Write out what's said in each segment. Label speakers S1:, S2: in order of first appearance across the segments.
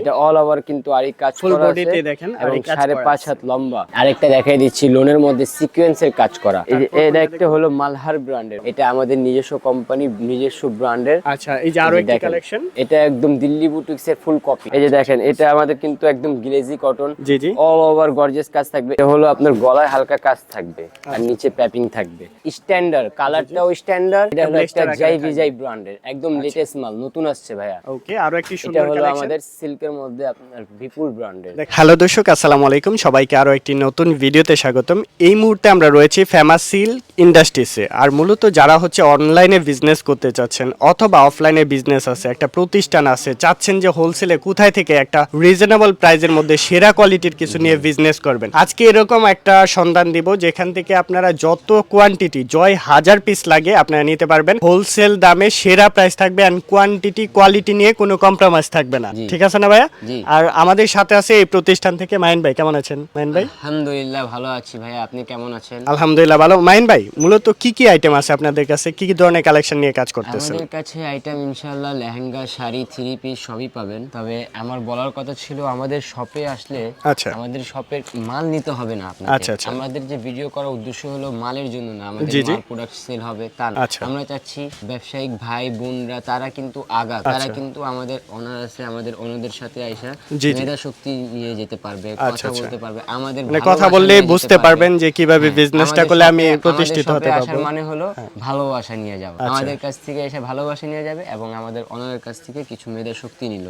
S1: এটা all over কিন্তু কাজ করা আছে
S2: দেখেন
S1: এবং সাড়ে পাঁচ হাত লম্বা। আরেকটা দেখাই দিচ্ছি লোনের মধ্যে সিকোয়েন্সের কাজ করা। এটা একটা হলো মালহার ব্র্যান্ডের এটা আমাদের নিজস্ব কোম্পানি নিজস্ব ব্র্যান্ডের
S2: আচ্ছা এই যে
S1: আরও
S2: একটি কালেকশন
S1: এটা একদম দিল্লি বুটিক্স এর ফুল কপি এই যে দেখেন এটা আমাদের কিন্তু একদম গ্লেজি কটন
S2: জি জি।
S1: অল ওভার গর্জিয়াস কাজ থাকবে। এটা হলো আপনার গলায় হালকা কাজ থাকবে
S2: আচ্ছা।
S1: আর নিচে প্যাপিং থাকবে। স্ট্যান্ডার্ড কালারটাও স্ট্যান্ডার্ড এটা হলো একটা জাই
S2: থাকবে।
S1: ভিজাই ব্র্যান্ডের একদম লেটেস্ট মাল নতুন আসছে ভাইয়া।
S2: ওকে আরও একটি
S1: এটা হলো আমাদের সিল্কের মধ্যে আপনার বিপুল ব্র্যান্ডের
S2: হ্যালো দর্শক আসসালামু আলাইকুম। সবাইকে আরও একটি নতুন ভিডিওতে স্বাগতম। এই মুহূর্তে আমরা রয়েছি ফেমাস সিল ইন্ডাস্ট্রিজে আর মূলত যারা হচ্ছে অনলাইনে বিজনেস করতে চাচ্ছেন অথবা অফলাইনে বিজনেস আছে একটা প্রতিষ্ঠান আছে চাচ্ছেন যে হোলসেলে কোথায় থেকে একটা রিজনেবল প্রাইজের মধ্যে সেরা কোয়ালিটির কিছু নিয়ে বিজনেস করবেন। আজকে এরকম একটা সন্ধান দিব যেখান থেকে আপনারা যত কোয়ান্টিটি জয় হাজার পিস লাগে আপনারা নিতে পারবেন। হোলসেল দামে সেরা প্রাইস থাকবে অ্যান্ড কোয়ান্টিটি কোয়ালিটি নিয়ে কোনো কম্প্রোমাইজ থাকবে না। ঠিক আছে? না ভাইয়া আর আমাদের সাথে আছে এই প্রতিষ্ঠান থেকে মাইন ভাই কেমন আছেন মাইন ভাই
S1: আলহামদুলিল্লাহ ভালো আছি ভাইয়া আপনি কেমন আছেন
S2: আলহামদুলিল্লাহ ভালো মাইন ভাই মূলত কি কি আইটেম আছে আপনাদের কাছে কি কি ধরনের কালেকশন নিয়ে কাজ করতেছেন
S1: আমাদের কাছে আইটেম ইনশাআল্লাহ লেহেঙ্গা শাড়ি থ্রি পিস সবই পাবেন তবে আমার বলার কথা ছিল আমাদের শপে আসলে
S2: আচ্ছা।
S1: আমাদের শপের মাল নিতে হবে না আপনাকে
S2: আচ্ছা, আচ্ছা।
S1: আমাদের যে ভিডিও করার উদ্দেশ্য হলো মালের জন্য না আমাদের। মাল প্রোডাক্ট সেল হবে তা
S2: আচ্ছা।
S1: আমরা চাচ্ছি ব্যবসায়িক ভাই বোনরা তারা কিন্তু আগা তারা। কিন্তু আমাদের অনার আছে আমাদের অন্যদের সাথে আইসা। মেধা শক্তি নিয়ে যেতে পারবে
S2: আচ্ছা,
S1: কথা
S2: আচ্ছা।
S1: বলতে পারবে আমাদের
S2: মানে কথা
S1: নিয়ে যেতে
S2: বুঝতে পারবেন যে কীভাবে
S1: হ্যাঁ,
S2: বিজনেসটা করলে আমি প্রতিষ্ঠিত হতে পারব।
S1: মানে হলো ভালোবাসা নিয়ে যাওয়া।
S2: আচ্ছা।
S1: আমাদের কাছ থেকে এসে ভালোবাসা নিয়ে যাবে এবং আমাদের অনারের কাছ থেকে কিছু শক্তি নিল।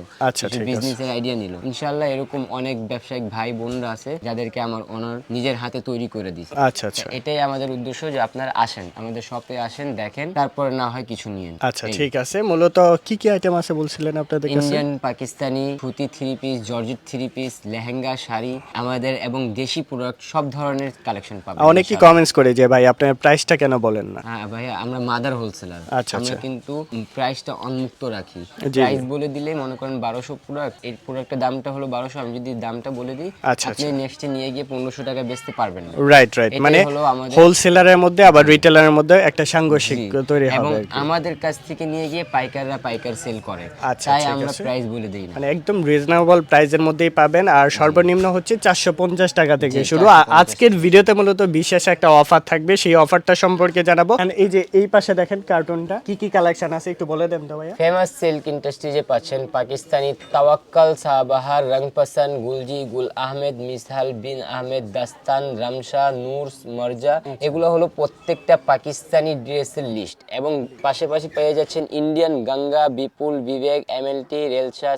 S1: বিজনেসের আইডিয়া নিল। ইনশাআল্লাহ এরকম অনেক ব্যবসায়িক ভাই বোনরা আছে যাদেরকে আমার অনার নিজের হাতে তৈরি করে দিছে।
S2: আচ্ছা আচ্ছা।
S1: এটাই আমাদের উদ্দেশ্য যে আপনারা আসেন আমাদের শপে আসেন দেখেন তারপর না হয় কিছু নিয়েন।
S2: আচ্ছা ঠিক আছে। মূলত কি কি আইটেম আছে বলছিলেন আপনাদের কাছে?
S1: ইন্ডিয়ান পাকিস্তানি সুতি three piece georgette three piece lehenga sari আমাদের এবং দেশি প্রোডাক্ট সব ধরনের কালেকশন পাবেন
S2: অনেকেই কমেন্টস করে যে ভাই আপনার প্রাইসটা কেন বলেন না?
S1: হ্যাঁ ভাইয়া আমরা মাদার হোলসেলার
S2: আচ্ছা,
S1: আমরা
S2: আচ্ছা।
S1: কিন্তু প্রাইসটা উন্মুক্ত রাখি। প্রাইস বলে দিলে মনে করেন বারোশো প্রোডাক্ট এই প্রোডাক্টের দামটা হলো বারোশো আমি যদি দামটা বলে দিই
S2: আচ্ছা,
S1: আপনি নেক্সটে নিয়ে গিয়ে পনেরোশো টাকা বেচতে পারবেন না।
S2: রাইট রাইট মানে হোলসেলারের মধ্যে আবার রিটেলারের মধ্যে একটা সাংঘর্ষিক তৈরি
S1: এবং
S2: হবে কি।
S1: আমাদের কাছ থেকে নিয়ে গিয়ে পাইকাররা পাইকার সেল করে।
S2: আচ্ছা,
S1: তাই আমরা প্রাইস বলে দিই না।
S2: মানে একদম রিজনেবল প্রাইসের মধ্যেই পাবেন। আর সর্বনিম্ন হচ্ছে চারশো পঞ্চাশ টাকা থেকে শুরু। আ-
S1: 450
S2: আজকের ভিডিওতে মূলত বিশেষ একটা অফার থাকবে। সেই অফারটা সম্পর্কে জানাব। এই যে এই পাশে দেখেন কার্টুনটা কি কি কালেকশন আছে একটু বলে দেন তো ভাইয়া।
S1: ফেমাস সিল্ক ইন্ডাস্ট্রিজে পাচ্ছেন পাকিস্তানি তাওয়াক্কাল সাবাহার রংপসন গুলজি গুল আহমেদ মিসহাল বিন আহমেদ দাস্তান রামশা নূর মর্জা এগুলো হলো প্রত্যেকটা পাকিস্তানি ড্রেসের লিস্ট এবং পাশাপাশি পেয়ে যাচ্ছেন ইন্ডিয়ান গঙ্গা বিপুল বিবেক এমএলটি রেলসা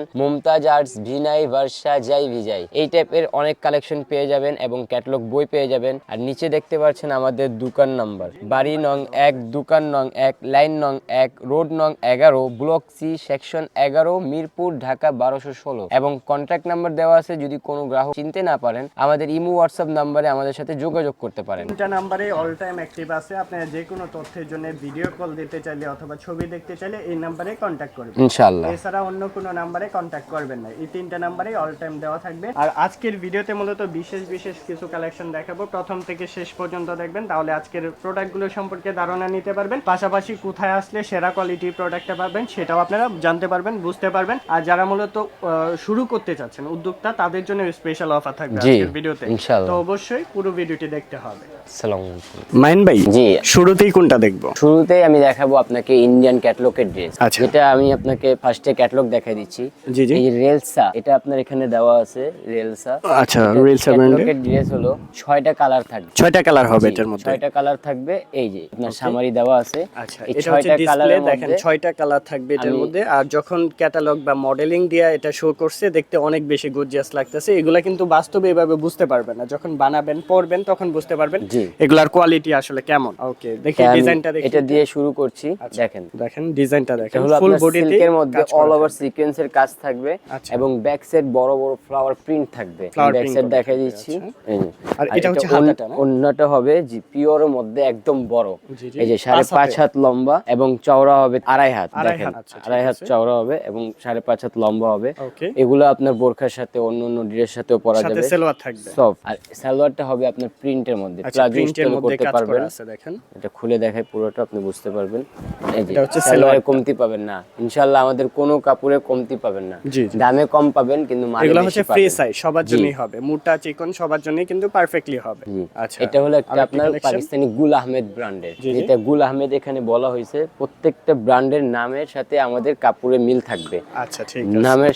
S1: সাজান মুমতাজ আর্টস ভিনাই বর্ষা জয় ভিজাই এই টাইপের অনেক কালেকশন পেয়ে যাবেন এবং ক্যাটলগ বই পেয়ে যাবেন। আর নিচে দেখতে পাচ্ছেন আমাদের দোকান নাম্বার বাড়ি নং এক দোকান নং এক লাইন নং এক রোড নং এগারো ব্লক সি সেকশন এগারো মিরপুর ঢাকা বারোশো ষোলো। এবং কন্ট্যাক্ট নাম্বার দেওয়া আছে যদি কোনো গ্রাহক চিনতে না পারেন আমাদের ইমো হোয়াটসঅ্যাপ নাম্বারে আমাদের সাথে যোগাযোগ করতে পারেন।
S2: তিনটা নাম্বারে অল টাইম অ্যাক্টিভ আছে। আপনারা যে কোনো তথ্যের জন্য ভিডিও কল দিতে চাইলে অথবা ছবি দেখতে চাইলে এই নাম্বারে কন্ট্যাক্ট করবেন।
S1: ইনশাল্লাহ
S2: এছাড়া অন্য কোনো নাম্বারে কন্ট্যাক্ট করবেন না। এই তিনটা নাম্বারে অল টাইম দেওয়া থাকবে। আর আজকের ভিডিওতে মূলত বিশেষ বিশেষ কিছু কালেকশন দেখাবো। প্রথম থেকে শেষ পর্যন্ত দেখবেন। তাহলে আজকের প্রোডাক্টগুলো সম্পর্কে ধারণা নিতে পারবেন। পাশাপাশি কোথায় আসলে সেরা কোয়ালিটির প্রোডাক্টটা পাবেন সেটাও আপনারা জানতে পারবেন বুঝতে পারবেন। আর যারা মূলত শুরু করতে চাচ্ছেন উদ্যোক্তা তাদের জন্য স্পেশাল অফার থাকবে আজকের ভিডিওতে।
S1: ইনশাআল্লাহ।
S2: তো অবশ্যই পুরো ভিডিওটি দেখতে হবে।
S1: আসসালামু আলাইকুম।
S2: মাইন ভাই
S1: জি।
S2: শুরুতেই কোনটা দেখব?
S1: শুরুতেই আমি দেখাবো আপনাকে ইন্ডিয়ান ক্যাটলগের ড্রেস
S2: আচ্ছা।
S1: যেটা আমি আপনাকে ফার্স্টে ক্যাটলগ দেখাই দিচ্ছি।
S2: জি জি।
S1: এই রেলসা এটা আপনার এখানে দেওয়া আছে রেলসা।
S2: আচ্ছা রিলসা ব্র্যান্ডের
S1: ড্রেস হলো ছয়টা কালার থাকবে।
S2: ছয়টা কালার হবে এটার মধ্যে।
S1: ছয়টা কালার থাকবে এই যে আপনার সামারি দেওয়া আছে।
S2: আচ্ছা
S1: এই
S2: এটা হচ্ছে
S1: ছয়টা
S2: ডিসপ্লে
S1: কালারের
S2: দেখেন
S1: মধ্যে
S2: ছয়টা কালার থাকবে এটার মধ্যে। আর যখন ক্যাটালগ বা মডেলিং দিয়ে এটা শো করছে দেখতে অনেক বেশি গর্জিয়াস লাগতেছে। এগুলা কিন্তু বাস্তবে এভাবে বুঝতে পারবেন না। যখন বানাবেন পড়বেন তখন বুঝতে পারবেন এগুলার কোয়ালিটি আসলে কেমন। ওকে দেখি ডিজাইনটা দেখি।
S1: এটা দিয়ে শুরু করছি দেখেন।
S2: দেখেন ডিজাইনটা দেখেন। ফুল বডিতে
S1: সিল্কের মধ্যে অল ওভার সিকোয়েন্সের কাজ থাকবে
S2: আচ্ছা।
S1: এবং ব্যাক সাইড বড় বড় ফ্লাওয়ার প্রিন্ট থাকবে। ব্যাক সাইড
S2: থাকবে,
S1: দিচ্ছি।
S2: আচ্ছা। আর এটা হচ্ছে হাতাটা না?
S1: ওন্নাটা হবে জি পিওরের মধ্যে একদম বড়। এই যে সাড়ে
S2: পাঁচ হাতে।
S1: লম্বা এবং চওড়া হবে আড়াই হাত দেখেন।
S2: আচ্ছা,
S1: আড়াই হাত চওড়া হবে এবং সাড়ে পাঁচ হাত লম্বা হবে। এগুলো আপনার বোরখার সাথে অন্য অন্য ড্রেসের সাথেও পরা
S2: সাথে
S1: যাবে।
S2: সেলোয়ার থাকবে।
S1: সব আর সালোয়ারটা হবে আপনার প্রিন্টের মধ্যে। প্লাজো স্টাইল করতে পারবেন।
S2: দেখেন।
S1: এটা খুলে দেখায় পুরোটা আপনি বুঝতে পারবেন। এই যে
S2: এটা হচ্ছে
S1: সালোয়ারে কমতি পাবেন না। ইনশাআল্লাহ আমাদের কোনো কাপড়ে কমতি পাবেন পাবেন না। দামে কম পাবেন কিন্তু মানে
S2: এগুলো হচ্ছে ফ্রি সাইজ সবার জন্যই হবে। মোটা চিকন সবার জন্যই কিন্তু পারফেক্টলি হবে। আচ্ছা
S1: এটা হলো একটা আপনার পাকিস্তানি গুল আহমেদ ব্র্যান্ডের। যেটা গুল আহমেদ এখানে বলা হয়েছে প্রত্যেকটা ব্র্যান্ডের নামের সাথে আমাদের কাপড়ে মিল থাকবে।
S2: আচ্ছা ঠিক আছে।
S1: নামের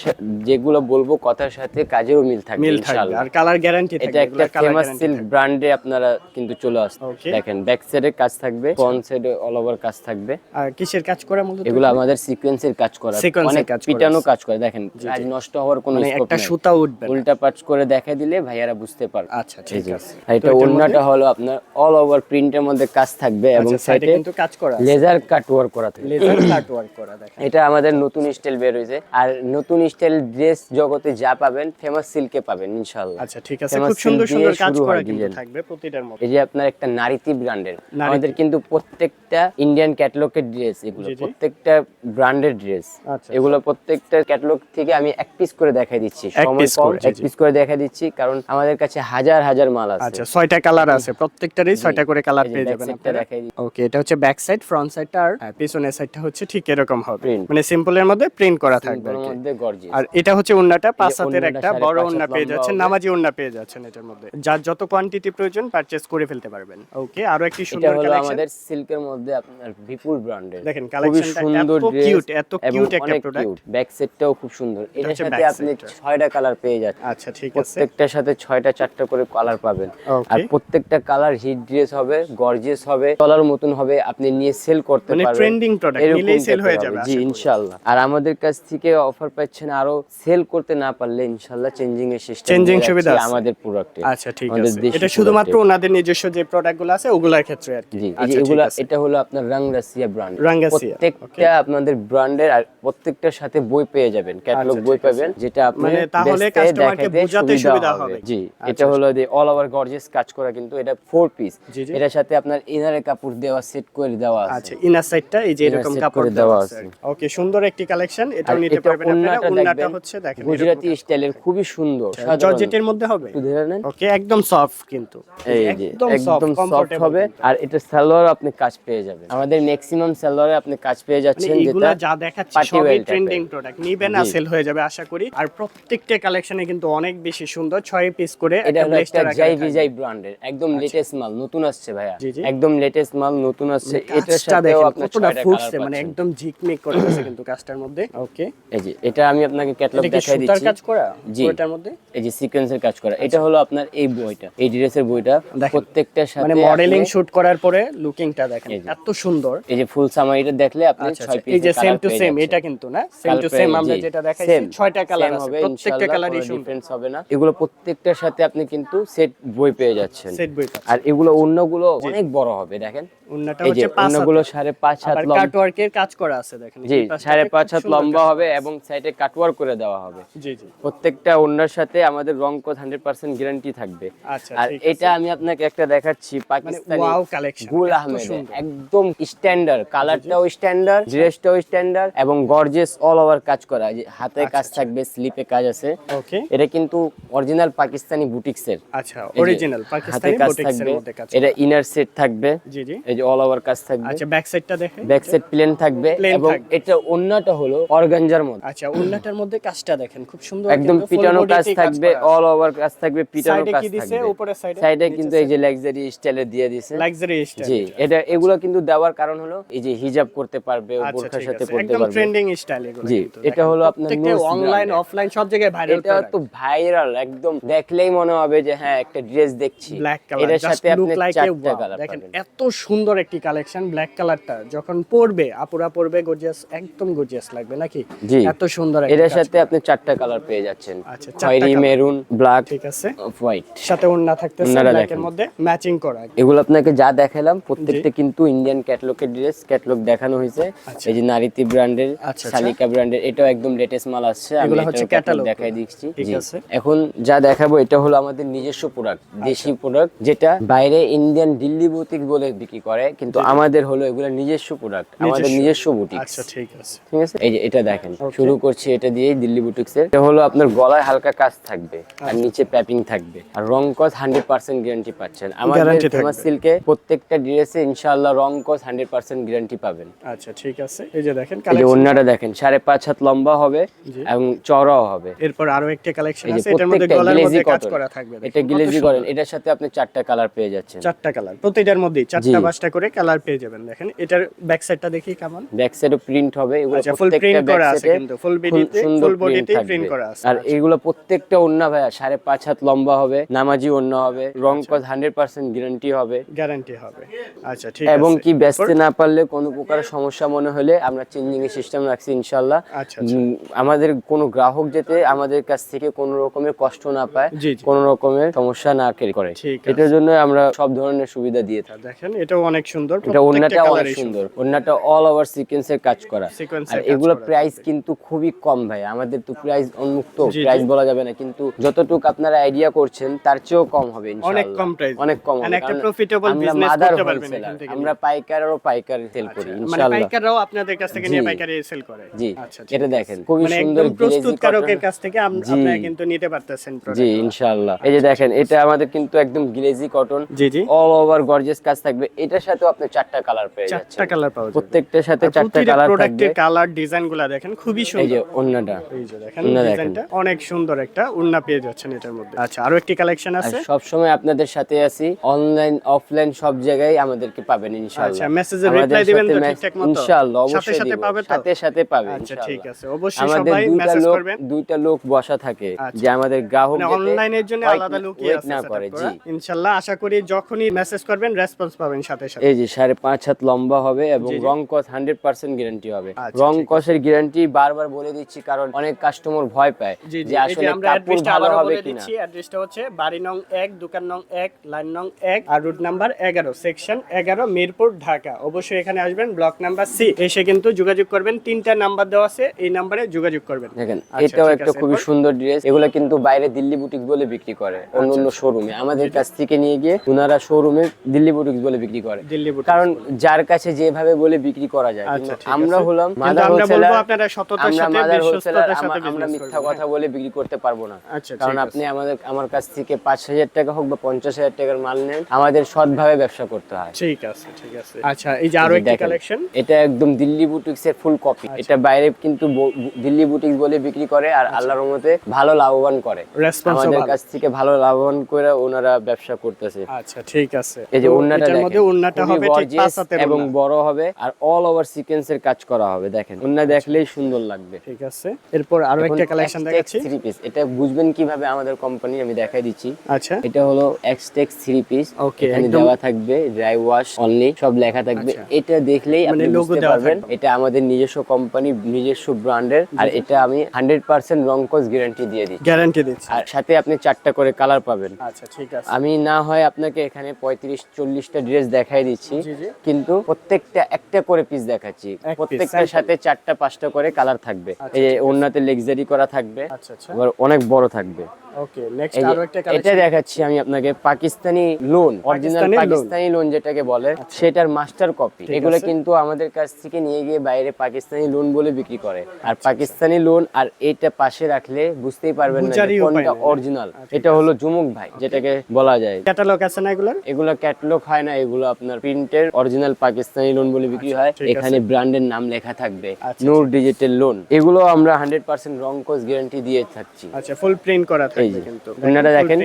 S1: যেগুলো বলব কথার সাথে কাজেরও মিল থাকবে
S2: মিল থাকবে
S1: ইনশাআল্লাহ।
S2: আর কালার গ্যারান্টি থাকবে এটা একটা
S1: ফেমাস সিল্ক ব্র্যান্ডে আপনারা কিন্তু চলে আসছে দেখেন ব্যাক সাইডে কাজ থাকবে ফ্রন্ট সাইডে অল ওভার কাজ থাকবে।
S2: আর কিসের কাজ করা মূলত?
S1: এগুলো আমাদের সিকোয়েন্সের কাজ করা অনেক পিটানো কাজ করে। দেখেন কাজ নষ্ট হওয়ার কোনো
S2: মানে
S1: স্কোপ
S2: একটা সুতা উঠবে
S1: উল্টা পাঁচ করে দেখা দিলে ভাইয়ারা বুঝতে পারবে।
S2: আচ্ছা ঠিক আছে।
S1: এটা অন্যটা হলো আপনার অল ওভার প্রিন্টের মধ্যে কাজ থাকবে এবং
S2: আচ্ছা সাইডে
S1: সাইডে
S2: কিন্তু কাজ করা
S1: লেজার কাট ওয়ার্ক করা থাকবে।
S2: লেজার কাট ওয়ার্ক করা দেখেন।
S1: এটা আমাদের নতুন স্টাইল বের হয়েছে। আর নতুন স্টাইল ড্রেস জগতে যা পাবেন ফেমাস সিল্কে পাবেন ইনশাআল্লাহ।
S2: আচ্ছা ঠিক আছে। খুব সুন্দর সুন্দর কাজ করা কিন্তু থাকবে প্রতিটার মধ্যে।
S1: এই যে আপনার একটা নারীতি ব্র্যান্ডের আমাদের কিন্তু প্রত্যেকটা ইন্ডিয়ান ক্যাটালগের ড্রেস এগুলো। প্রত্যেকটা ব্র্যান্ডের ড্রেস
S2: আচ্ছা।
S1: এগুলো প্রত্যেকটা ক্যাটালগ থেকে আমি এক পিস করে দেখাই দিচ্ছি।
S2: এক
S1: সময় কম এক পিস করে দেখাই দিচ্ছি কারণ আমাদের কাছে হাজার হাজার মাল আছে।
S2: আচ্ছা ছয়টা কালার আছে প্রত্যেকটারই ছয়টা করে কালার পেয়ে যাবেন আপনারা। ওকে এটা হচ্ছে ব্যাক সাইড ফ্রন্ট সাইডটা আর পিছনের সাইডটা হচ্ছে ঠিক এরকম হবে। মানে সিম্পলের মধ্যে প্রিন্ট করা থাকবে আর এটা হচ্ছে উন্নাটা পাঁচ হাতের একটা বড় উন্না পেয়ে যাচ্ছেন নামাজি উন্না পেয়ে যাচ্ছেন এটার মধ্যে। যার যত কোয়ান্টিটি প্রয়োজন পারচেজ করে ফেলতে পারবেন। ওকে আরও একটি সুন্দর কালেকশন
S1: আমাদের সিল্কের মধ্যে আপনার বিপুল ব্র্যান্ডের
S2: দেখেন,
S1: সুন্দর
S2: এত cute, এত cute একটা product।
S1: ব্যাক সেটটাও খুব সুন্দর। এটার সাথে আপনি ছয়টা কালার পেয়ে যাচ্ছেন।
S2: আচ্ছা ঠিক আছে।
S1: প্রত্যেকটার সাথে ছয়টা চারটা করে কালার পাবেন। আর প্রত্যেকটা কালার হিট ড্রেস হবে গর্জিয়াস হবে চলার মতন হবে আপনি নিয়ে সেল করতে
S2: মানে
S1: পারবেন।
S2: trending product,
S1: এরকম
S2: নিলেই
S1: type-এর
S2: হয়ে যাবে,
S1: জি ইনশাআল্লাহ। আর আমাদের কাছ থেকে অফার পাচ্ছেন আরও সেল করতে না পারলে ইনশাআল্লাহ চেঞ্জিং এর সিস্টেম
S2: Changing সুবিধা আছে?
S1: আমাদের প্রোডাক্টে
S2: আচ্ছা ঠিক আছে। এটা শুধুমাত্র ওনাদের নিজস্ব যে প্রোডাক্টগুলো আছে ওগুলোর ক্ষেত্রে আর কি।
S1: জি
S2: আচ্ছা
S1: এগুলা এটা হলো আপনার রাংরাসিয়া ব্র্যান্ড
S2: রাঙ্গাসিয়া,
S1: প্রত্যেকটা আপনাদের ব্র্যান্ডের আর প্রত্যেকটার সাথে বই পেয়ে যাবেন ক্যাটালগ
S2: আচ্ছা,
S1: বই পাবেন যেটা আপনি
S2: মানে তাহলে কাস্টমারকে বোঝাতে সুবিধা হবে।
S1: জি
S2: আচ্ছা,
S1: এটা হলো যে অল ওভার গর্জিয়াস কাজ করা কিন্তু এটা ফোর পিস। এটার সাথে আপনার ইনারে কাপড় দেওয়া সেট করে দেওয়া আছে।
S2: আচ্ছা ইনার সাইডটা এই যে এরকম কাপড় দেওয়া আছে। ওকে সুন্দর একটি কালেকশন এটাও নিতে পারবেন আপনারা।
S1: ওন্নাটা
S2: উন্নাটা হচ্ছে দেখেন
S1: গুজরাটি স্টাইলের খুবই সুন্দর
S2: জর্জেটের মধ্যে হবে?
S1: ধরে
S2: ওকে একদম সফট কিন্তু। একদম সফট
S1: হবে। আর এটা সালোয়ার আপনি কাজ পেয়ে যাবেন। আমাদের ম্যাক্সিমাম সালোয়ারে আপনি কাজ পেয়ে যাচ্ছেন
S2: মানে
S1: যেটা
S2: যা দেখাচ্ছি সবই ট্রেন্ডিং প্রোডাক্ট আর
S1: জি।
S2: সেল হয়ে যাবে আশা করি। আর প্রত্যেকটা কালেকশনে কিন্তু অনেক বেশি সুন্দর ছয় পিস করে
S1: এটা হলো একটা জাই ব্র্যান্ডের একদম লেটেস্ট মাল নতুন আসছে ভাইয়া। একদম লেটেস্ট মাল নতুন আসছে। এটার
S2: কাজটা
S1: সাথেও আপনার
S2: কতটা ফুটছে মানে একদম ঝিকমিক করতেছে কিন্তু কাজটার মধ্যে। ওকে
S1: এই যে এটা আমি আপনাকে ক্যাটালগ দেখাই দিচ্ছি।
S2: কাজ করা। ওটার মধ্যে?
S1: এই যে সিকোয়েন্সের কাজ করা। এটা হলো আপনার এই বইটা এই ড্রেসের বইটা।
S2: দেখেন।
S1: প্রত্যেকটার সাথে
S2: মানে মডেলিং শুট করার পরে লুকিংটা দেখেন এত সুন্দর।
S1: এই যে ফুল সামারিটা দেখলে আপনি
S2: আচ্ছা
S1: ছয়
S2: আচ্ছা,
S1: পিস
S2: এই যে সেম টু সেম এটা কিন্তু না? সেম টু সেম আমরা যেটা দেখাইছি ছয়টা কালার আছে প্রত্যেকটা কালারই
S1: ডিফারেন্স হবে না। এগুলো প্রত্যেকটার সাথে আপনি কিন্তু সেট বই পেয়ে যাচ্ছেন।
S2: সেট বই
S1: আর এগুলো অন্যগুলো অনেক বড় হবে দেখেন।
S2: উন্নাটা হচ্ছে পাঁচ
S1: অন্যগুলো
S2: হাতের।
S1: সাড়ে পাঁচ হাত লম্বা।
S2: কাটওয়ার্কের কাজ করা আছে দেখেন।
S1: জি
S2: এই পাশটাতে
S1: সাড়ে
S2: খুব
S1: পাঁচ হাত লম্বা হবে এবং সাইডে কাটওয়ার করে দেওয়া হবে।
S2: জি জি।
S1: প্রত্যেকটা ওনার সাথে আমাদের রং কোড গ্যারান্টি থাকবে।
S2: আচ্ছা
S1: আর এটা আমি আপনাকে একটা দেখাচ্ছি
S2: মানে
S1: পাকিস্তানি
S2: ওয়াও কালেকশন
S1: গুল আহমেদ একদম স্ট্যান্ডার্ড কালারটাও স্ট্যান্ডার্ড ড্রেসটাও স্ট্যান্ডার্ড এবং গর্জেস অল ওভার কাজ করা যে হাতে
S2: আচ্ছা,
S1: কাজ থাকবে স্লিপে কাজ আছে।
S2: ওকে
S1: এটা কিন্তু অরিজিনাল পাকিস্তানি বুটিক্সের
S2: আচ্ছা অরিজিনাল পাকিস্তানি বুটিক্সের
S1: থাকবে
S2: মধ্যে কাজ
S1: এটা ইনার সেট থাকবে।
S2: জি জি।
S1: এই যে অল ওভার কাজ থাকবে।
S2: আচ্ছা ব্যাক সাইডটা দেখেন।
S1: ব্যাক সাইড প্লেন থাকবে এবং এটা অন্যটা হলো অর্গানজার মধ্যে
S2: আচ্ছা উন্নাটার মধ্যে কাজটা দেখেন খুব সুন্দর
S1: একদম পিটানো কাজ থাকবে অল ওভার কাজ থাকবে পিটানো কাজ? থাকবে।
S2: side এ?
S1: সাইডে কিন্তু এই যে লাক্সারি স্টাইলে দিয়ে দিছে।
S2: লাক্সারি স্টাইল
S1: জি এটা এগুলো কিন্তু দেওয়ার কারণ হলো এই যে হিজাব করতে পারবে
S2: আচ্ছা
S1: বোরখার সাথে
S2: আছে।
S1: পড়তে
S2: একদম ট্রেন্ডিং স্টাইল এগুলো
S1: জি, এটা। হলো আপনার
S2: অনলাইন অফলাইন সব জায়গায় ভাইরাল
S1: এটা তো ভাইরাল একদম দেখলেই মনে হবে যে হ্যাঁ একটা ড্রেস দেখছি। এটার সাথে আপনি চারটা কালার
S2: দেখেন এত সুন্দর একটি কালেকশন ব্ল্যাক কালারটা যখন পরবে আপুরা পরবে গর্জিয়াস একদম গর্জিয়াস লাগবে নাকি। এত সুন্দর
S1: এটার সাথে আপনি চারটা কালার পেয়ে যাচ্ছেন।
S2: আচ্ছা,
S1: খয়েরি মেরুন ব্ল্যাক
S2: ঠিক আছে।
S1: হোয়াইট
S2: সাথে ওন্না থাকতেছে ব্ল্যাকের মধ্যে ম্যাচিং করা।
S1: এগুলো আপনাকে যা দেখালাম প্রত্যেকটা কিন্তু ইন্ডিয়ান ক্যাটলগের ড্রেস ক্যাটলগ দেখানো হয়েছে।
S2: আচ্ছা।
S1: এই যে নারীতি ব্র্যান্ডের
S2: আচ্ছা, আচ্ছা।
S1: শালিকা ব্র্যান্ডের এটাও একদম লেটেস্ট মাল আসছে। আমি
S2: হচ্ছে
S1: catalog। দেখাই দিচ্ছি।
S2: ঠিক আছে।
S1: এখন যা দেখাবো এটা হলো আমাদের নিজস্ব প্রোডাক্ট দেশি প্রোডাক্ট যেটা বাইরে ইন্ডিয়ান দিল্লি বুটিক বলে বিক্রি করে কিন্তু আমাদের হলো এগুলো নিজস্ব প্রোডাক্ট আমাদের
S2: নিজস্ব।
S1: বুটিক
S2: আচ্ছা ঠিক আছে।
S1: ঠিক আছে? এই যে এটা দেখেন শুরু করছি এটা দিয়ে দিল্লি বুটিক্স এর। এটা হলো আপনার গলায় হালকা কাজ থাকবে
S2: আচ্ছা।
S1: আর নিচে প্যাপিং থাকবে আর রং কস হান্ড্রেড পার্সেন্ট গ্যারান্টি পাচ্ছেন। আমাদের ফেমাস। সিল্কে প্রত্যেকটা ড্রেসে ইনশাআল্লাহ রং কস হান্ড্রেড পার্সেন্ট গ্যারান্টি পাবেন।
S2: আচ্ছা ঠিক আছে। এই যে দেখেন
S1: এই
S2: কালেকশন
S1: অন্যটা দেখেন সাড়ে পাঁচ হাত লম্বা লম্বা হবে এবং চওড়াও হবে।
S2: এরপর আরও একটা কালেকশন আছে এটার মধ্যে গলার মধ্যে কাজ করা থাকবে
S1: এটা গ্লেজি করেন এটার সাথে আপনি চারটা কালার পেয়ে যাচ্ছেন।
S2: চারটা কালার প্রতিটার মধ্যেই চারটা পাঁচটা করে কালার পেয়ে যাবেন দেখেন এটার ব্যাক সাইডটা দেখি কেমন।
S1: ব্যাক সাইডে প্রিন্ট হবে এগুলো
S2: আচ্ছা, full
S1: প্রত্যেকটা
S2: print করা
S1: ব্যাক
S2: আছে
S1: সাইডে
S2: কিন্তু, full body-তে,
S1: সুন্দর
S2: full
S1: প্রিন্ট
S2: করা আছে,
S1: আর
S2: আচ্ছা।
S1: এগুলো প্রত্যেকটা ওন্না ভাইয়া সাড়ে পাঁচ হাত লম্বা হবে নামাজি ওন্না হবে রং
S2: আচ্ছা।
S1: হান্ড্রেড পার্সেন্ট গ্যারান্টি হবে।
S2: গ্যারান্টি হবে আচ্ছা ঠিক
S1: এবং কি বেচতে না পারলে কোনো প্রকার সমস্যা মনে হলে আমরা চেঞ্জিং এর সিস্টেম রাখছি ইনশাল্লাহ
S2: আচ্ছা, আচ্ছা।
S1: আমাদের কোনো গ্রাহক যাতে আমাদের কাছ থেকে কোনো রকমের কষ্ট না পায়। কোনো রকমের সমস্যা না করে। এটার জন্য আমরা সব ধরনের সুবিধা দিয়ে থাকি।
S2: দেখেন এটাও অনেক সুন্দর।
S1: এটা ওন্নাটা অনেক সুন্দর। ওন্নাটা অল ওভার সিকোয়েন্সের কাজ করা। আর এগুলো প্রাইস কিন্তু খুবই কম ভাই। আমাদের তো প্রাইস উন্মুক্ত। প্রাইস বলা যাবে না। কিন্তু যতটুকু আপনারা আইডিয়া করছেন তার চেয়েও কম হবে
S2: অনেক কম প্রাইস
S1: অনেক কম হবে।
S2: একটা প্রফিটেবল বিজনেস করতে পারবেন
S1: আমরা পাইকারও পাইকার সেল করি
S2: মানে
S1: ইনশাআল্লাহ।
S2: পাইকাররাও আপনাদের কাছ থেকে নিয়ে। পাইকারি সেল করে।
S1: জি।
S2: আচ্ছা
S1: এটা দেখেন খুবই
S2: মানে
S1: সুন্দর
S2: প্রস্তুতকারকের কাছ থেকে আপনারা কিন্তু নিতে পারতেছেন
S1: জি ইনশাআল্লাহ। এই যে দেখেন এটা আমাদের কিন্তু একদম গ্লেজি কটন
S2: জি জি।
S1: অল ওভার গর্জিয়াস কাজ থাকবে। এটার সাথেও আপনি চারটা কালার পেয়ে যাচ্ছেন।
S2: চারটা কালার পাওয়া যাবে।
S1: প্রত্যেকটার সাথে চারটা কালার
S2: প্রোডাক্টের কালার দেখেন খুবই
S1: এই যে
S2: সুন্দর। এই যে দেখেন ডিজাইনটা অনেক সুন্দর একটা পেয়ে যাচ্ছেন এটার মধ্যে। আচ্ছা আরও একটি কালেকশন আছে?
S1: সব সময় আপনাদের সাথে আছি। অনলাইন অফলাইন সব জায়গায় আমাদেরকে পাবেন ইনশাআল্লাহ।
S2: আচ্ছা, reply দিবেন তো
S1: সাথে
S2: ঠিকঠাক মতো?
S1: ইনশাআল্লাহ
S2: সাথে
S1: অবশ্যই
S2: সাথে
S1: দিব।
S2: পাবে তো?
S1: সাথে সাথে পাবে
S2: আচ্ছা ঠিক আছে অবশ্যই সবাই মেসেজ করবেন।
S1: দুইটা লোক বসা থাকে
S2: আচ্ছা।
S1: যে আমাদের গ্রাহক
S2: মানে অনলাইনের জন্য আলাদা আছে
S1: না করে জি।
S2: ইনশাআল্লাহ আশা করি যখনই মেসেজ করবেন রেসপন্স পাবেন সাথে সাথে।
S1: এই যে সাড়ে পাঁচ হাত লম্বা হবে এবং। রং কস হান্ড্রেড পার্সেন্ট গ্যারান্টি হবে।
S2: আচ্ছা,
S1: রং কসের গ্যারান্টি বারবার বলে দিচ্ছি কারণ অনেক কাস্টমার ভয় পায় যে আসলে কাপড় ভালো হবে কিনা।
S2: অ্যাড্রেসটা হচ্ছে বাড়ি নং এক দোকান নং এক লাইন নং এক আর রুট নাম্বার এগারো সেকশন এগারো মিরপুর ঢাকা। অবশ্যই এখানে আসবেন ব্লক নাম্বার সি এসে কিন্তু যোগাযোগ করবেন। তিনটা নাম্বার দেওয়া আছে। এই নাম্বারে যোগাযোগ করবেন।
S1: দেখেন
S2: আচ্ছা,
S1: এটাও একটা খুবই সুন্দর ড্রেস। এগুলো কিন্তু বাইরে দিল্লি বুটিক বলে বিক্রি করে অন্য অন্য শোরুমে আমাদের কাছ থেকে নিয়ে গিয়ে ওনারা শোরুমে দিল্লি বুটিক বলে বিক্রি করে।
S2: দিল্লি
S1: কারণ যার কাছে যেভাবে বলে বিক্রি করা যায়।
S2: আচ্ছা,
S1: আমরা হলাম মাদার হোলসেলার
S2: আপনারা সততার সাথে বিশ্বস্ততার
S1: আমরা মিথ্যা কথা বলে বিক্রি করতে পারব না।
S2: আচ্ছা,
S1: কারণ আপনি আমাদের আমার কাছ থেকে পাঁচ হাজার টাকা হোক বা পঞ্চাশ হাজার টাকার মাল নেন আমাদের সৎভাবে ব্যবসা করতে হয়।
S2: ঠিক আছে ঠিক আছে। আচ্ছা এই যে
S1: আরও
S2: একটি কালেকশন
S1: এটা একদম দিল্লি বুটিক্স এর ফুল কপি
S2: আচ্ছা।
S1: এটা বাইরে কিন্তু দিল্লি বুটিক্স বলে বিক্রি করে আর আল্লাহর রহমতে ভালো লাভবান করে। আমাদের কাছ থেকে ভালো লাভবান করে ওনারা ব্যবসা করতেছে।
S2: আচ্ছা ঠিক আছে।
S1: এই যে
S2: তো
S1: উন্নাটা
S2: মধ্যে উন্নাটা হবে ঠিক
S1: gorgeous এবং বড় হবে আর অল ওভার সিকোয়েন্সের কাজ করা হবে দেখেন। উন্না দেখলেই সুন্দর লাগবে।
S2: ঠিক আছে। এরপর আরও একটা কালেকশন দেখাচ্ছি।
S1: থ্রি পিস এটা বুঝবেন কীভাবে আমাদের কোম্পানি আমি দেখাই দিচ্ছি।
S2: আচ্ছা।
S1: এটা হলো এক্সটেক্স থ্রি পিস
S2: Okay,
S1: এখানে দেওয়া থাকবে ড্রাই ওয়াশ অনলি সব লেখা থাকবে।
S2: আচ্ছা।
S1: এটা দেখলেই আপনি
S2: মানে
S1: বুঝতে পারবেন এটা আমাদের নিজস্ব কোম্পানি নিজস্ব আর এটা আমি হান্ড্রেড পার্সেন্ট রং গ্যারান্টি দিয়ে দিই
S2: গ্যারান্টি দিচ্ছি।
S1: আর সাথে আপনি চারটা করে কালার পাবেন।
S2: আচ্ছা ঠিক আছে।
S1: আমি না হয় আপনাকে এখানে পঁয়ত্রিশ চল্লিশটা ড্রেস দেখাই দিচ্ছি। কিন্তু প্রত্যেকটা একটা করে পিস দেখাচ্ছি। প্রত্যেকটার সাথে চারটা পাঁচটা করে কালার থাকবে।
S2: আচ্ছা,
S1: এই ওনাতে লেক্সারি করা থাকবে।
S2: আচ্ছা আচ্ছা।
S1: অনেক বড় থাকবে।
S2: ওকে নেক্সট আরও একটা
S1: এটা দেখাচ্ছি আমি আপনাকে পাকিস্তানি লোন অরিজিনাল
S2: পাকিস্তানি। আচ্ছা,
S1: লোন যেটাকে বলে সেটার মাস্টার কপি এগুলো। কিন্তু আমাদের কাছ থেকে নিয়ে গিয়ে বাইরে পাকিস্তানি লোন বলে বিক্রি করে। আর পাকিস্তানি লোন আর এটা পাশে রাখলে বুঝতেই পারবেন না কোনটা অরিজিনাল
S2: আচ্ছা,
S1: এটা হলো জুমুক ভাই যেটাকে বলা যায়।
S2: ক্যাটালগ আছে না এগুলোর?
S1: এগুলো ক্যাটালগ হয় না এগুলো আপনার প্রিন্টের অরিজিনাল পাকিস্তানি লোন বলে বিক্রি হয়। এখানে ব্র্যান্ডের নাম লেখা থাকবে
S2: আচ্ছা,
S1: নূর ডিজিটাল লোন এগুলো আমরা হান্ড্রেড পার্সেন্ট রং কোস গ্যারান্টি দিয়ে থাকছি।
S2: আচ্ছা ফুল প্রিন্ট করা
S1: এই যে দেখেন।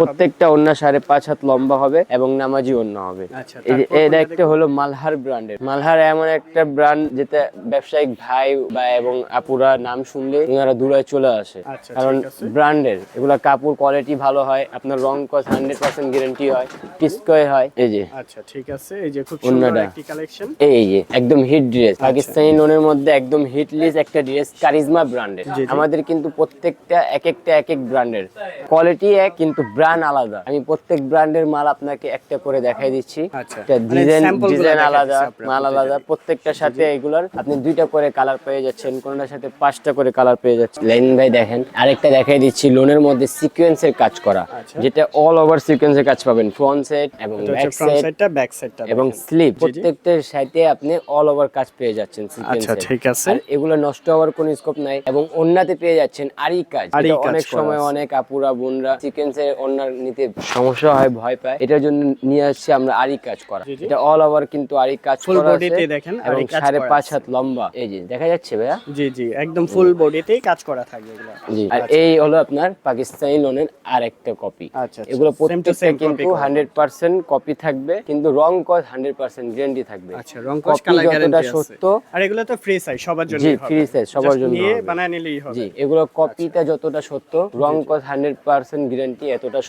S1: প্রত্যেকটা ওন্না সাড়ে পাঁচ হাত লম্বা হবে এবং নামাজি ওন্না হবে।
S2: আচ্ছা,
S1: এটা একটা হলো মালহার ব্র্যান্ডের। মালহার এমন একটা ব্র্যান্ড যেটা ব্যবসায়িক ভাই বা এবং আপুরা নাম শুনলে ওনারা দূরায় চলে আসে।
S2: আচ্ছা,
S1: কারণ ব্র্যান্ডের এগুলা কাপড় কোয়ালিটি ভালো হয় আপনার রং কস হান্ড্রেড পার্সেন্ট গ্যারান্টি হয় টিসকয় হয় এই যে।
S2: আচ্ছা ঠিক আছে। এই যে খুব সুন্দর একটি কালেকশন
S1: এই যে একদম হিট ড্রেস
S2: আচ্ছা।
S1: পাকিস্তানি লোনের মধ্যে একদম হিট লিস্ট একটা ড্রেস কারিজমা ব্র্যান্ডের। আমাদের কিন্তু প্রত্যেকটা এক একটা এক এক ব্র্যান্ডের। কোয়ালিটি এক কিন্তু ব্র্যান্ড আলাদা। আমি প্রত্যেক ব্র্যান্ডের মাল আপনাকে একটা করে দেখাই দিচ্ছি।
S2: আচ্ছা। মানে
S1: ডিজাইন ডিজাইন আলাদা মাল আলাদা। প্রত্যেকটার সাথে এগুলার আপনি দুইটা করে কালার পেয়ে যাচ্ছেন কোনটার সাথে পাঁচটা করে কালার পেয়ে যাচ্ছেন। লাইন ভাই দেখেন আরেকটা দেখাই দিচ্ছি লোনের মধ্যে সিকোয়েন্সের কাজ করা।
S2: আচ্ছা।
S1: যেটা অল ওভার সিকোয়েন্সের কাজ পাবেন ফ্রন্ট সাইড এবং ব্যাক
S2: সাইডটা ব্যাক সাইডটা
S1: এবং স্লিপ প্রত্যেকটার সাথে আপনি অল ওভার কাজ পেয়ে যাচ্ছেন
S2: আচ্ছা ঠিক আছে।
S1: আর এগুলো নষ্ট হওয়ার কোনো স্কোপ নাই এবং অন্যতে পেয়ে যাচ্ছেন আরি কাজ। অনেক সময় অনেক কাপুরা বোনরা সিকেন্সের ওনার নিতে সমস্যা হয় ভয় পায়। এটার জন্য নিয়ে আসছি আমরা আরি কাজ করা। এটা অল ওভার কিন্তু আরি কাজ
S2: Full
S1: করা
S2: body
S1: আছে
S2: তে দেখেন
S1: এবং
S2: কাজ
S1: সাড়ে পাঁচ হাত লম্বা। এই যে দেখা যাচ্ছে ভাইয়া?
S2: জি জি একদম ফুল বডিতেই কাজ করা থাকবে এগুলো।
S1: জি আর এই হলো আপনার পাকিস্তানি লোনের আর একটা কপি
S2: আচ্ছা, আচ্ছা।
S1: এগুলো প্রত্যেকটা কিন্তু
S2: copy করা।
S1: হান্ড্রেড পার্সেন্ট কপি থাকবে কিন্তু রং হান্ড্রেড পার্সেন্ট গ্যারান্টি থাকবে।
S2: আচ্ছা রং কস কালার গ্যারান্টি আছে।
S1: সত্য
S2: আর এগুলো তো ফ্রি সাইজ সবার জন্য
S1: জি, free size, সবার জন্য
S2: নিয়ে বানায় নিলেই হবে।
S1: জি এগুলো কপিটা যতটা সত্য রং কস হান্ড্রেড পার্সেন্ট গ্যারান্টি এতটা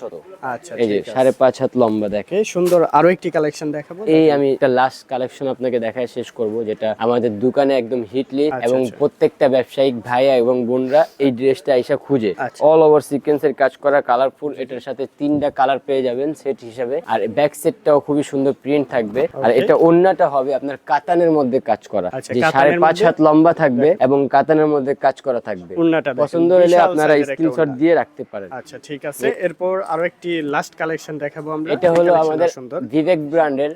S2: আচ্ছা
S1: এই যে সাড়ে পাঁচ হাত লম্বা দেখে
S2: সুন্দর আরও একটি কালেকশন দেখাবো
S1: এই আমি একটা লাস্ট কালেকশন আপনাকে দেখায় শেষ করব যেটা আমাদের দোকানে একদম হিটলি
S2: আচ্ছা,
S1: এবং
S2: আচ্ছা।
S1: প্রত্যেকটা ব্যবসায়িক ভাইয়া এবং বোনরা এই ড্রেসটা আইসা খুঁজে।
S2: আচ্ছা।
S1: অল ওভার সিকোয়েন্সের কাজ করা কালারফুল এটার সাথে তিনটা কালার পেয়ে যাবেন সেট হিসাবে। আর ব্যাক সেটটাও খুবই সুন্দর প্রিন্ট থাকবে। আর এটা অন্যটা হবে আপনার কাতানের মধ্যে কাজ করা।
S2: আচ্ছা,
S1: যে সাড়ে পাঁচ হাত লম্বা থাকবে এবং কাতানের মধ্যে কাজ করা থাকবে। পছন্দ হলে আপনারা স্ক্রিনশট দিয়ে রাখতে পারেন।
S2: আচ্ছা ঠিক আছে। এরপর আরও একটি লাস্ট কালেকশন দেখাবো আমরা।
S1: এটা হলো আমাদের বিবেক ব্র্যান্ডের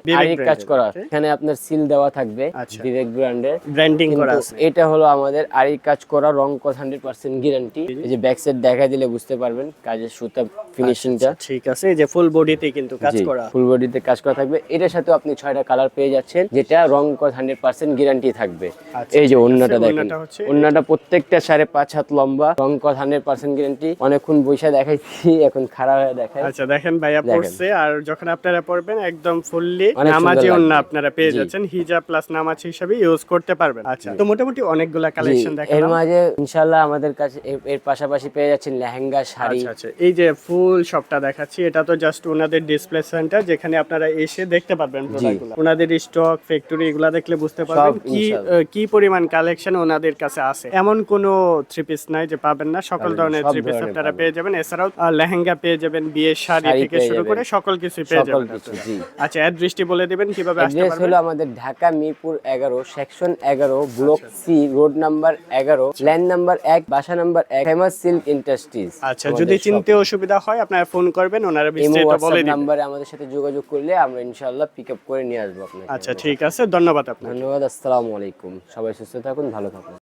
S1: কাজ করা। এখানে আপনার সিল দেওয়া থাকবে
S2: আচ্ছা।
S1: বিবেক ব্র্যান্ডের
S2: ব্র্যান্ডিং করা আছে।
S1: এটা হলো আমাদের কাজ করা রং কস হান্ড্রেড পার্সেন্ট গ্যারান্টি এই যে ব্যাক সাইড দেখা দিলে বুঝতে পারবেন কাজের সুতা ফিনিশিংটা
S2: ঠিক আছে। এই যে ফুল বডিতে কিন্তু কাজ করা।
S1: ফুল বডিতে কাজ করা থাকবে। এটার সাথে আপনি ছয়টা কালার পেয়ে যাচ্ছেন যেটা রং কস হান্ড্রেড পার্সেন্ট গ্যারান্টি থাকবে।
S2: আচ্ছা,
S1: এই যে অন্যটা দেখেন। অন্যটা প্রত্যেকটা সাড়ে পাঁচ হাত লম্বা রং কস হান্ড্রেড পার্সেন্ট গ্যারান্টি অনেকক্ষণ বৈশা দেখাইছি এখন খারাপ হয়ে দেখায়
S2: আচ্ছা দেখেন ভাইয়া পড়ছে আর যখন আপনারা পড়বেন একদম ফুললি নামাজি। ওন্না আপনারা পেয়ে যাচ্ছেন হিজা প্লাস নামাজ হিসাবে ইউজ করতে পারবেন। আচ্ছা তো মোটামুটি অনেকগুলা কালেকশন
S1: জি, এর মাঝে ইনশাল্লাহ আমাদের কাছে এর- পাশাপাশি পেয়ে যাচ্ছেন লেহেঙ্গা শাড়ি।
S2: আচ্ছা আচ্ছা এই যে ফুল শপটা দেখাচ্ছি এটা তো জাস্ট ওনাদের ডিসপ্লে সেন্টার যেখানে আপনারা এসে দেখতে পারবেন প্রোডাক্টগুলো ওনাদের স্টক ফ্যাক্টরি এগুলা দেখলে বুঝতে পারবেন কি
S1: ইনশাআল্লাহ।
S2: কি পরিমাণ কালেকশন ওনাদের কাছে আছে। এমন কোনো থ্রি পিস নাই যে পাবেন না সকল ধরনের থ্রি পিস আপনারা। পেয়ে যাবেন। এছাড়াও লেহেঙ্গা পেয়ে যাবেন বিয়ের শাড়ি থেকে শুরু করে সকল কিছু পেয়ে যাবেন। আচ্ছা অ্যাড্রেসটি বলে দিবেন কীভাবে আসতে পারবেন?
S1: হলো আমাদের ঢাকা মিরপুর এগারো সেকশন এগারো ব্লক সি রোড নাম্বার এগারো ল্যান্ড নাম্বার এক বাসা নাম্বার এক ফেমাস সিল্ক ইন্ডাস্ট্রিজ।
S2: আচ্ছা যদি চিনতে অসুবিধা হয় আপনারা ফোন করবেন ওনারা বিস্তারিত বলে দিবেন
S1: নাম্বারে আমাদের সাথে যোগাযোগ করলে আমরা ইনশাআল্লাহ পিক আপ করে নিয়ে আসব আপনাকে।
S2: আচ্ছা ঠিক আছে ধন্যবাদ আপনাকে।
S1: ধন্যবাদ আসসালামু আলাইকুম। সবাই সুস্থ থাকুন ভালো থাকুন।